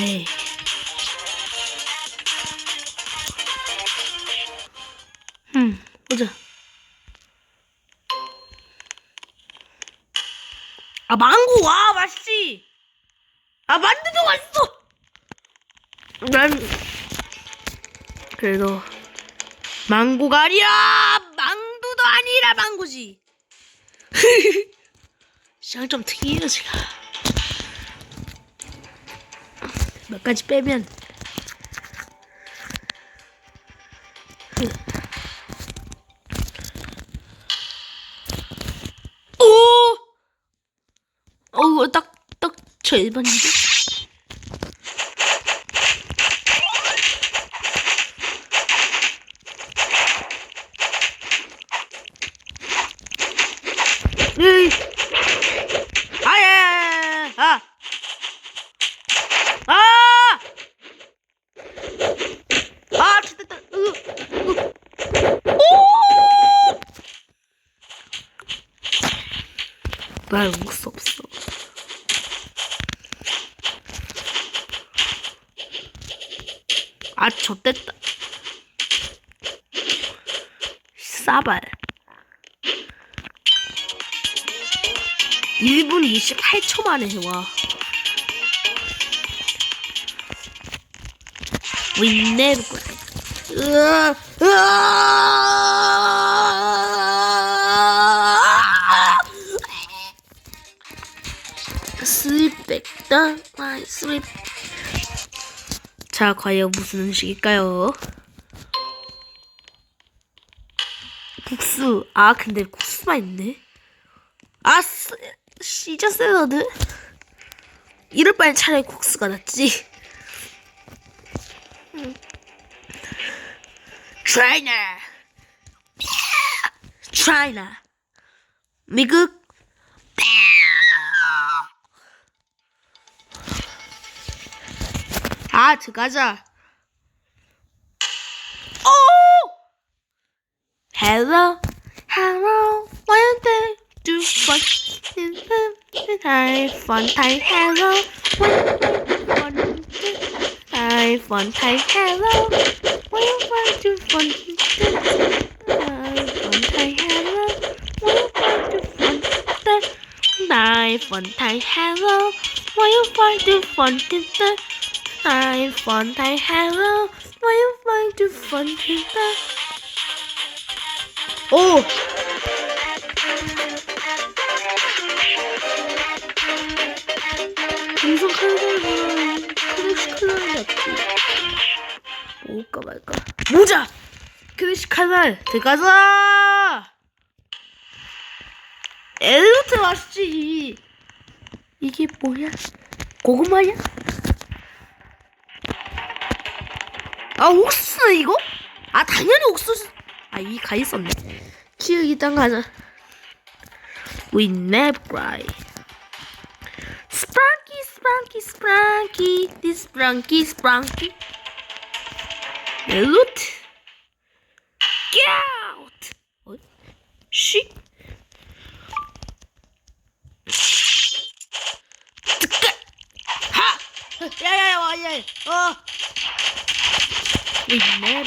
헤이. 음, 보자. 아, 망고, 와, 맛있지? 아, 만두도 맛있어! 난, 그래도, 망고가 아니라, 망두도 아니라 망고지. 시장 좀 특이해요, 제가. 몇 가지 빼면. 오! 어, 딱, 딱, 저 1번인데? 으이. 아, 예, 예, 예, 아. 아! 아, 됐다, 됐다. 으, 으. 오! 날 웃을 수 없어. 아, 좆됐다. 싸발. 1분 28초 만에 와. Never cry. 으아, 으아. Sleep. 자, 과연 무슨 음식일까요? 국수. 아, 근데 국수만 있네. 아, 스, 시저 샐러드? 이럴 바엔 차라리 국수가 낫지. 차이나. 차이나. 미국. 아, 들어가자. 오! Hello, hello, one day, do fun, time, fun time, hello, one day, fun, fun time, hello, one one do fun, fun time, hello, one one do fun, time, fun time, hello, one one do fun, time, fun time, hello, one one do fun, 오! 금속 칼날보다 클래식 칼날이 낫지. 먹을까 말까. 모자! 클래식 칼날 들어가자! 엘로트 맛있지. 이게 뭐야? 고구마야? 아 옥수수 이거? 아 당연히 옥수수. 아이 가 있었네. 키우기 땅 가자. We never cry. Sprunky, Sprunky, Sprunky, this Sprunky. Loot. Get out. 어? 쉬. 뜨까. 하. 야야야 와 야. 어. We cry.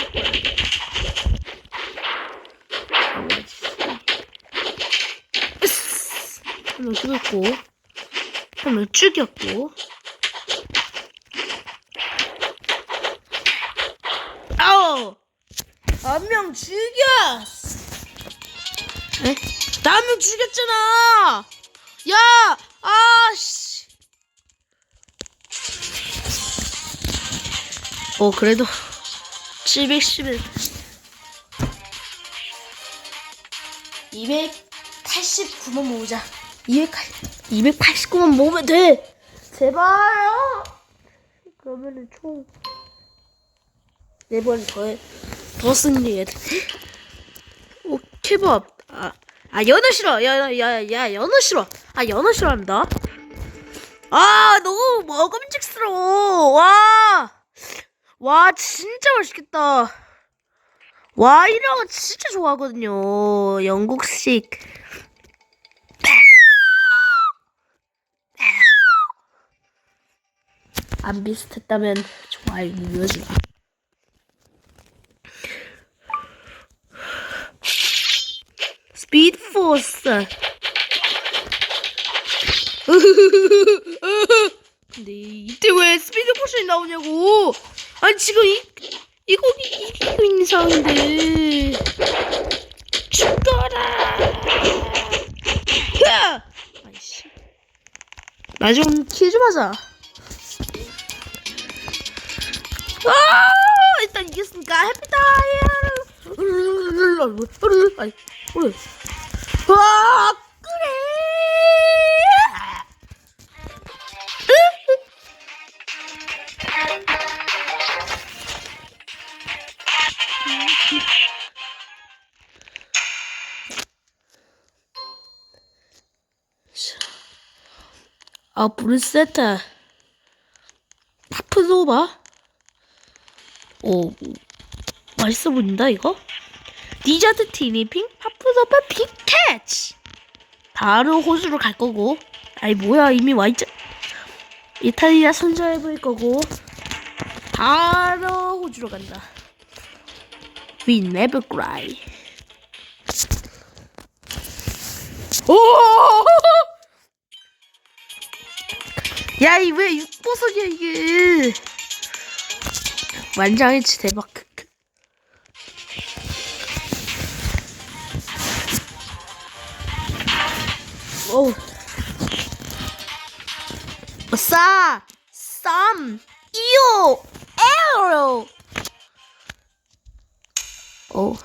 한명 죽였고 한명 죽였고. 아우 한명 죽여 에? 나한명 죽였잖아. 야 아씨. 어 그래도 711 289만 모으자. 200, 289만 모으면 돼! 제발요! 그러면은 총 4번 더, 더 승리해야 돼 오, 케밥 아, 아 연어 싫어. 야, 야, 야, 연어 싫어. 아 연어 싫어한다. 아 너무 먹음직스러워. 와 와 진짜 맛있겠다 와 이런 거 진짜 좋아하거든요 영국식 안 비슷했다면 좋아요 눌러주라. 스피드 포스. 근데 이때 왜 스피드 포션이 나오냐고? 아니 지금 이 이거 이- 이기고 있는 상황인데 죽어라. 야! 아이씨. 나 좀 킬 좀 하자. 아 일단 이겼으니까 해피타임. 아 아 브루세타 파프소바? 오 맛있어 보인다 이거? 디저트 티니핑? 파프소바 빅캐치! 바로 호주로 갈 거고. 아이 뭐야 이미 와있자 이탈리아 선전해볼 거고. 바로 호주로 간다. We never cry. 오 야, 이 왜 육보선이야, 이게. 완장일치 대박. 오. 싸, 쌈, 이오, 에어로. 오.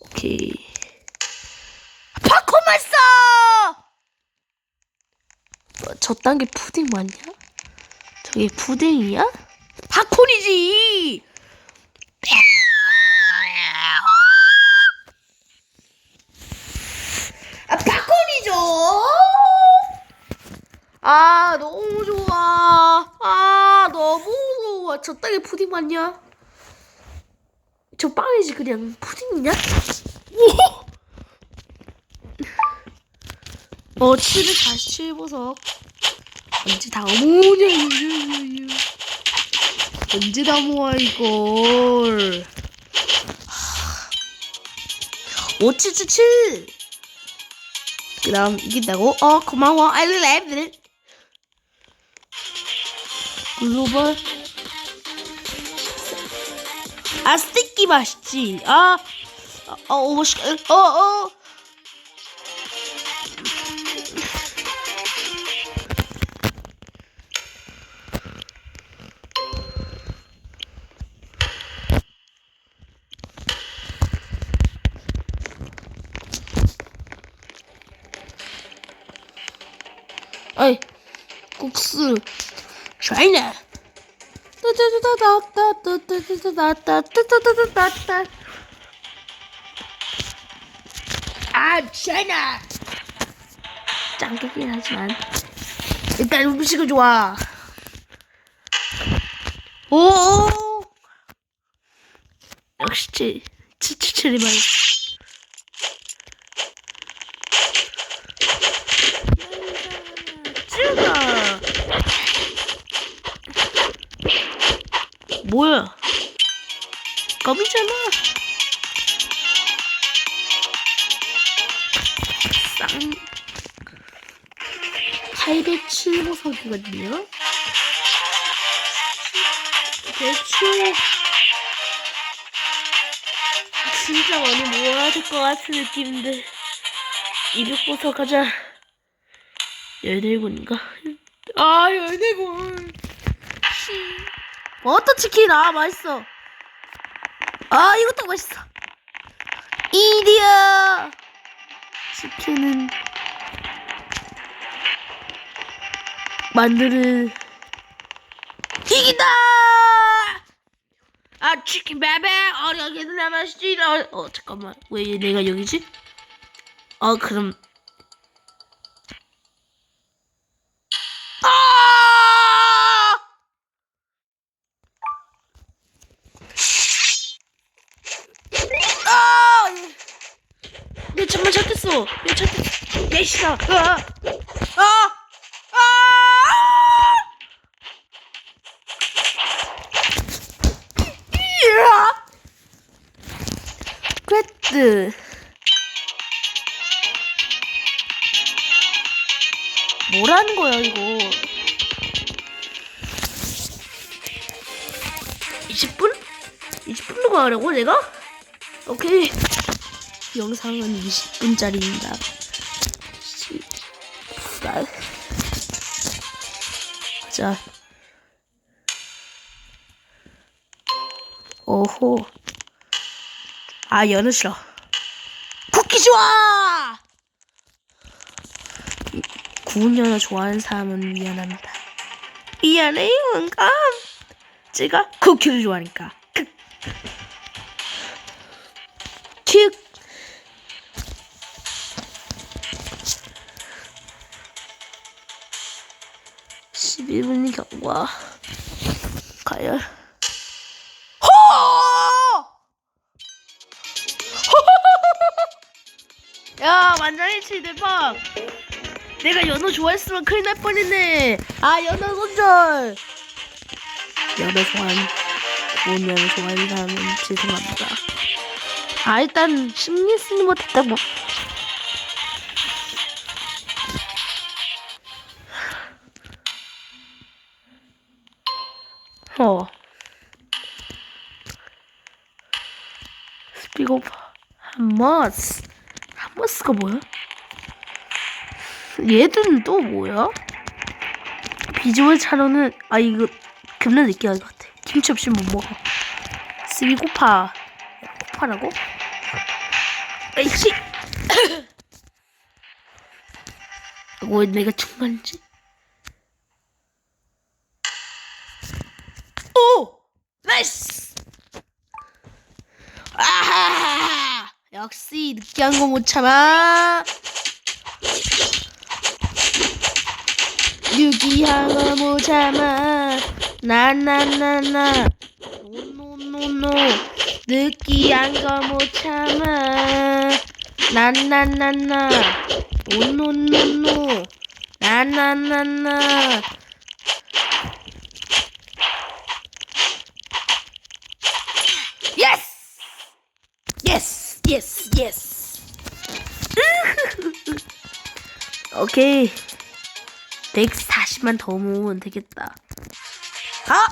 오케이. 팝콘 맛있어! 뭐, 저딴 게 푸딩 맞냐? 저게 푸딩이야? 팝콘이지! 아, 팝콘이죠! 아, 너무 좋아. 아, 너무 좋아. 저딴 게 푸딩 맞냐? 저 빵이지, 그냥. 푸딩이냐? 우와! 어, 747보석. 언제 다 모으냐, 이거. 언제 다 모아, 이걸. 5777! 그 다음, 이긴다고? 어, 고마워. I love it. 글로벌. 아, 스티키 맛있지. 아, 어, 어, 맛있, 어, 어. 어 Boxen. 아 차이나 짱깨긴 하지만. 일단 음식을 좋아. 오! 역시, 치치치리만. 뭐야? 껌이잖아. 쌍. 807호 석이거든요. 대충 진짜 많이 모아야 될 것 같은 느낌인데 200호석 가자. 14군인가? 아, 14군. 버터 치킨, 아, 맛있어. 아, 이것도 맛있어. 이디야. 치킨은 만두를 이긴다. 아, 치킨 베베. 어, 여기는 나 맛있지. 어, 어, 잠깐만. 왜 내가 여기지? 어, 그럼 아! 야 잠만 잡혔어. 야 잡혔. 야 씨가. 아. 아. 아. 이야. 퀘트. 뭐라는 거야 이거? 20분? 20분도 가라고 내가? 오케이. 영상은 20분짜리입니다. 자. 오호 아 연어 싫어 쿠키 좋아! 구운 연어 좋아하는 사람은 미안합니다. 미안해요 응감. 제가 쿠키를 좋아하니까 완전히치 대박. 내가 연어 좋아했으면 큰일 날 뻔했네. 아 연어 손절. 연어 좋아하는 좋은 연어 좋아하는 사람은 죄송합니다. 아 일단 심리 쓰는 거 됐다 뭐. 어. 스피거 한머스 한머스가 뭐야? 얘들은 또 뭐야? 비주얼 차로는 아 이거 겁나 느끼할 것 같아 김치 없이 못 먹어 스비고파 고파라고? 에이치 왜 내가 중간이지? 오! 나이스! 아하! 역시 느끼한 거 못 참아. 거못 참아. 나나나나. 노노노노. 느끼한 거 못 참아. 나나나나. 노노노노. 나나나나. 예스! 예스! 예스! 예스! 오케이. 140만 더 모으면 되겠다. 아!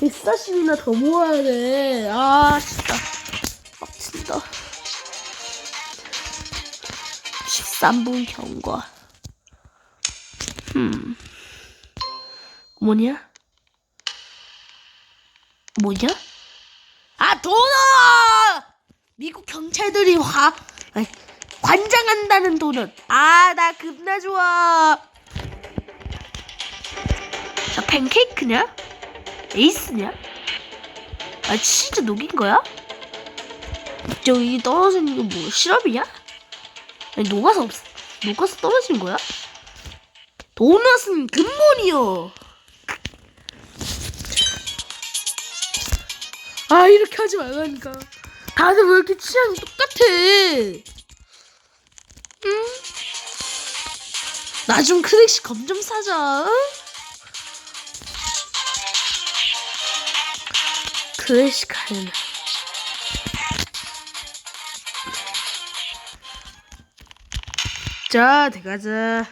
140이나 더 모아야 돼. 아, 진짜. 빡친다. 13분 경과. 음. 뭐냐? 뭐냐? 아 도넛! 미국 경찰들이 화 아니, 관장한다는 도넛. 아 나 겁나 좋아. 저 팬케이크냐? 에이스냐? 아 치즈 녹인 거야? 저기 떨어지는 게뭐 시럽이야? 아니 녹아서 없 녹아서 떨어진 거야? 도넛은 근본이요. 아 이렇게 하지 말라니까 다들 왜 이렇게 취향이 똑같아 응? 나 좀 크랙시 검 좀 사자 응? 크래시 카는 자 들어가자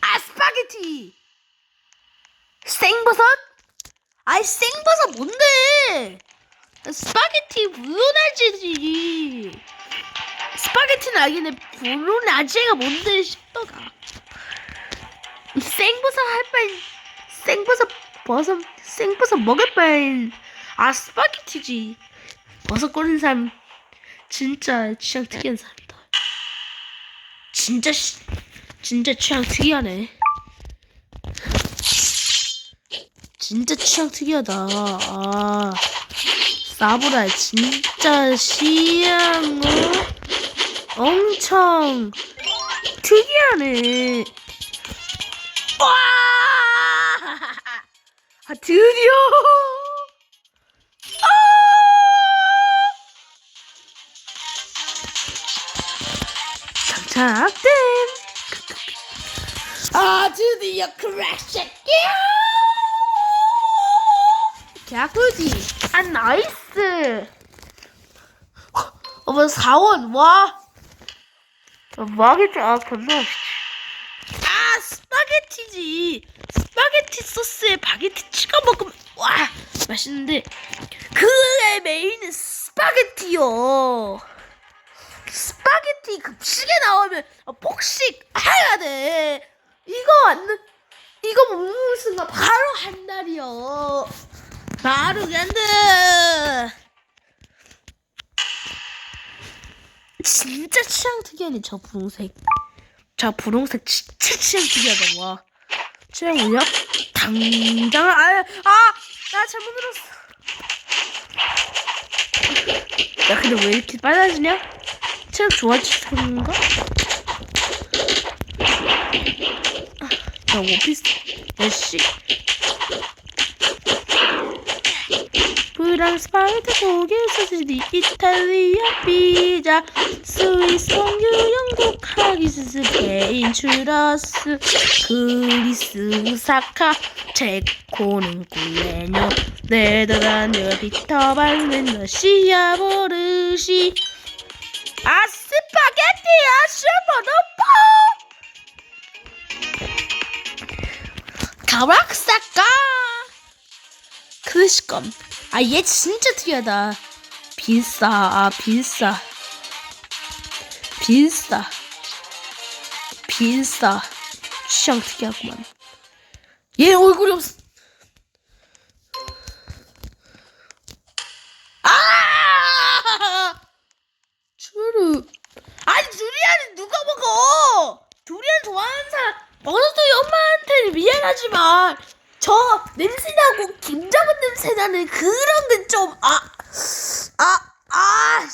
아 스파게티 생버섯? 아이 생버섯 뭔데? 스파게티 브로나지지. 스파게티는 알겠네. 브로나지가 뭔데 싶더가. 생버섯 할 바엔 생버섯 버섯 생버섯 먹을 바엔 아 스파게티지. 버섯 꺼낸 사람 진짜 취향 특이한 사람이다. 진짜 씨, 진짜 취향 특이하네. 진짜 취향 특이하다. 아, 사보라 진짜 어? 엄청 특이하네. 와! 아, 드디어! 아! 장착된! 아, 드디어 크래쉬! 개꿀디. 아, 나이스. 어머, 4원, 와. 아, 망했지. 아, 건너. 아, 스파게티지. 스파게티 소스에 바게티 찍어 먹으면, 와, 맛있는데. 그의 메인은 스파게티요. 스파게티 급식에 나오면 어, 폭식 해야 돼. 이거 안, 이거 먹는 순간 바로 한 달이요. 바로 간다. 진짜 취향 특이하네 저 분홍색. 저 분홍색 진짜 취향 특이하다 와. 취향 뭐야? 당장 아야 아나 잘못 들었어. 야 근데 왜 이렇게 빨라지냐? 체력 좋아지는가? 야 원피스 야씨 프랑스 파이트 독일 소시지 이탈리아 피자 스위스 석유 영국 하기스 스페인 추러스 그리스 사카 체코는 꿀레뇨 네덜란드 비터발른 러시아 보르시 아 스파게티야 슈퍼노파 가락사카 크시검 아 얘 진짜 특이하다. 비싸 아 비싸. 비싸. 비싸. 취향 특이하구만. 얘 얼굴이 없어 아 주르 아니 두리안은 누가 먹어 두리안 좋아하는 사람 어느도 엄마한테는 미안하지만 저 냄새나고 김장은 냄새나는 그런 게좀아아아 아,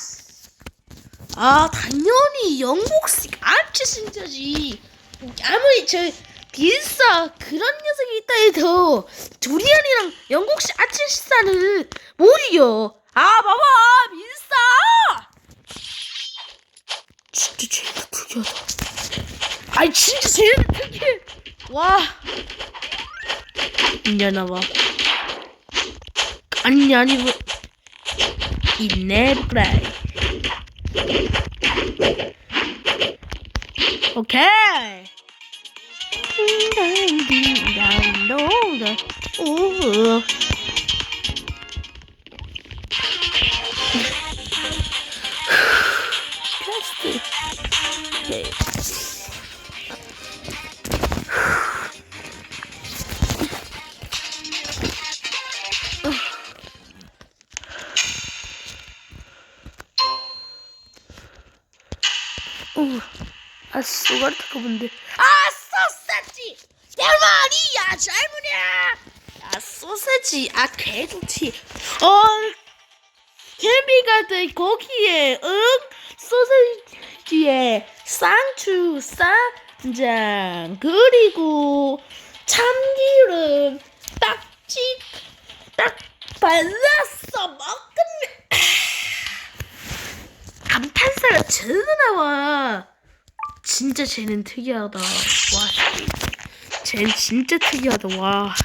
아, 당연히 영국식 아치 신자지. 아무리 저 비싸 그런 녀석이 있다 해도 두리안이랑 영국식 아치 식사는 뭐리요 아 봐봐 비싸! 진짜 제일 특이하다. 아니 진짜 제일 특이해. 와. 인연아봐 아니 아니고 인내브라이 오케 뭔데? 아, 소세지! 내 말이야, 젊은이야! 아, 소세지, 아, 개좋지. 어, 개미가 돼, 거기에, 응? 소세지에 쌍추, 쌈장, 그리고 참기름, 딱지, 딱 발랐어, 먹으면. 감탄사가 제대로 나와. 진짜 쟤는 특이하다. 와, 씨. 쟤는 진짜 특이하다. 와.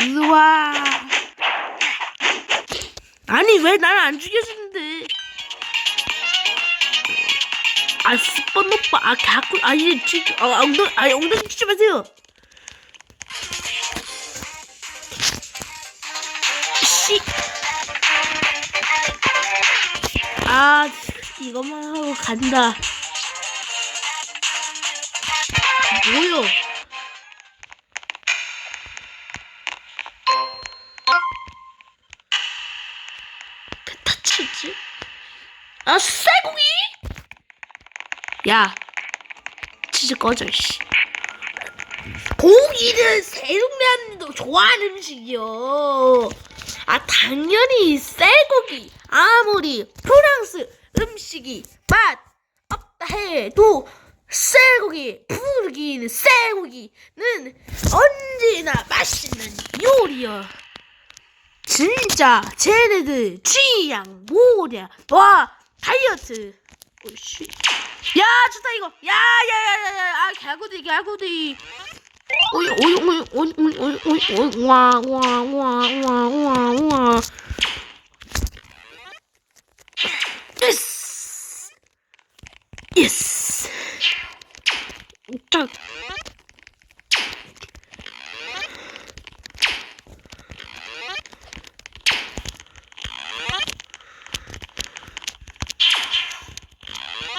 우와. 아니 왜 날 안 죽여주는데? 아 스펀 오빠 아 가꾸 아니 진짜 아 엉덩 아니 엉덩이 치지 마세요. 씨. 아, 이것만 하고 간다. 뭐요? 그 타치지? 아, 쇠고기? 야, 치즈 꺼져, 씨. 고기는 세종면도 좋아하는 음식이요. 아 당연히 쇠고기 아무리 프랑스 음식이 맛 없다 해도 쇠고기 부르기는 쇠고기는 언제나 맛있는 요리야 진짜 쟤네들 취향 뭐냐? 와 다이어트. 오씨. 야 좋다 이거. 야야야야야 아 개구리 개구리. 오이 오이 오이 오이 오이 오이 오이 오이 와와와와와와. 됐어. 예스. 딱.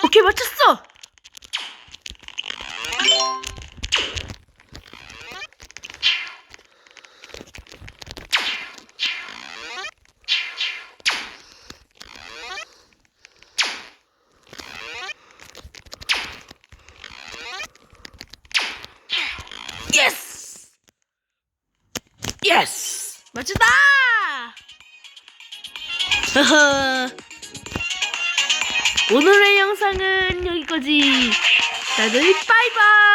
오케이 맞췄어. たどり拜拜。